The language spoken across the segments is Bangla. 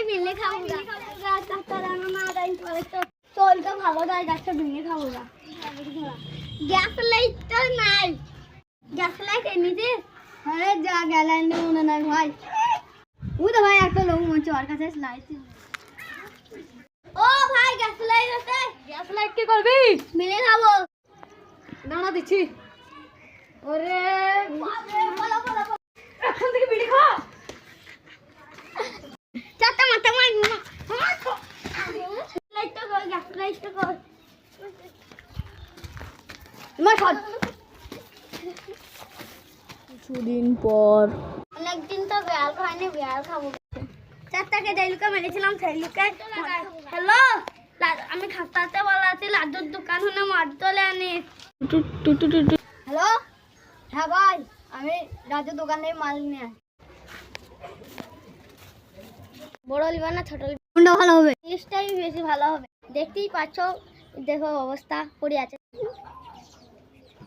খাব ডাক্তার আমার মা তো ভালো খাব গ্যাস লাইট তো নাই গ্যাস লাইট আরে যা মনে নাই। ভাই ও তো ভাই একটা লোক ওর কাছে লাইট ও ভাই গ্যাস লাইট আছে। গ্যাস লাইট কি করবি মিলে খাব। দাঁড়া দিচ্ছি ওরে বাপরে বলো বলো বলো। এখান থেকে বিড়ি খা চারটা মাথা মার লাইটটা কর গ্যাস লাইটটা কর মার কর কিছুদিন পর। অনেকদিন তো বিয়াল খাইনি বিয়াল খাব। চারটাকে ডাইলুকা মেরেছিলাম সেইলুকে হ্যালো? আমি খাতাতে বলা আছি লাড্ডুর দোকান হলে মার তোলে আনি। হ্যালো? হ্যাঁ ভাই আমি রাজু দোকান থেকে মাল নিয়ে আসি। বড় লিবা না ছোট কোনটা ভালো হবে। জিনিসটাই বেশি ভালো হবে। দেখতেই পাচ্ছ দেখো অবস্থা পড়ে আছে।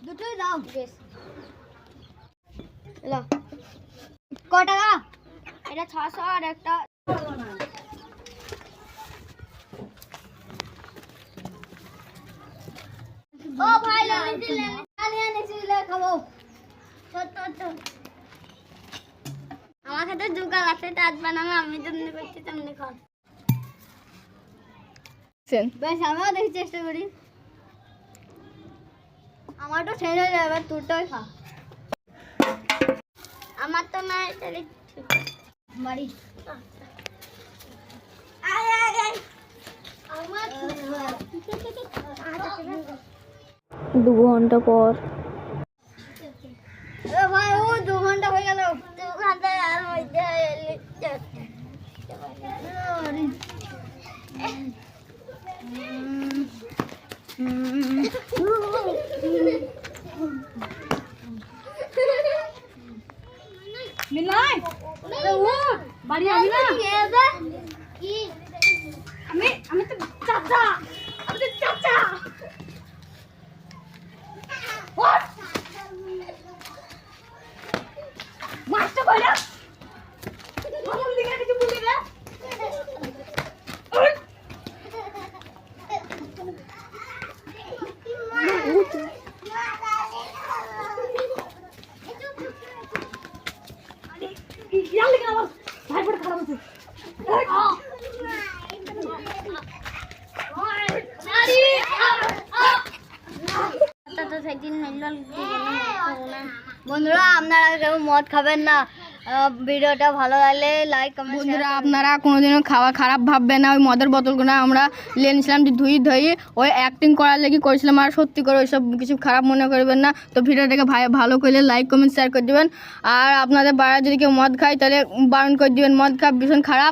দুটোই দাও বেশ। ক টাকা এটা ছশো আর একটা। ও ভাই খাব। আমার কাছে জোগাড় আছে তাজ বানানো আমি যেমনি করছি তেমনি কর বেশ আমিও দেখি চেষ্টা করি। আমার তো ছেড়ে যাবে তোরটাই খা। আমার তো ঠিক বাড়ি। দু ঘণ্টা পর। ভাই ও দু ঘণ্টা হয়ে গেল। দু ঘণ্টা আর মধ্যে বাড়ি আমি না কি? আমি আমি তো চাচা। আমি তো চাচা? মাস্টার বলে মামুন দিকে কিছু বলি না ওই! ইয়ার লেগে আমার ভাই ফোটা খারাপ হচ্ছে তো সেদিন বন্ধুরা আপনারা কেউ মদ খাবেন না। ভিডিওটা ভালো লাগলে লাইক কমেন্ট বন্ধুরা আপনারা কোনোদিনও খাওয়া খারাপ ভাববেন না ওই মদের বোতলগুলো আমরা লেনছিলাম যে ধুই ধুই ওই অ্যাক্টিং করার লেগে করেছিলাম আর সত্যি করে ওইসব কিছু খারাপ মনে করবেন না। তো ভিডিওটাকে ভাই ভালো করলে লাইক কমেন্ট শেয়ার করে দেবেন। আর আপনাদের বাড়া যদি কেউ মদ খায় তাহলে বারণ করে দিবেন মদ খাওয়া ভীষণ খারাপ।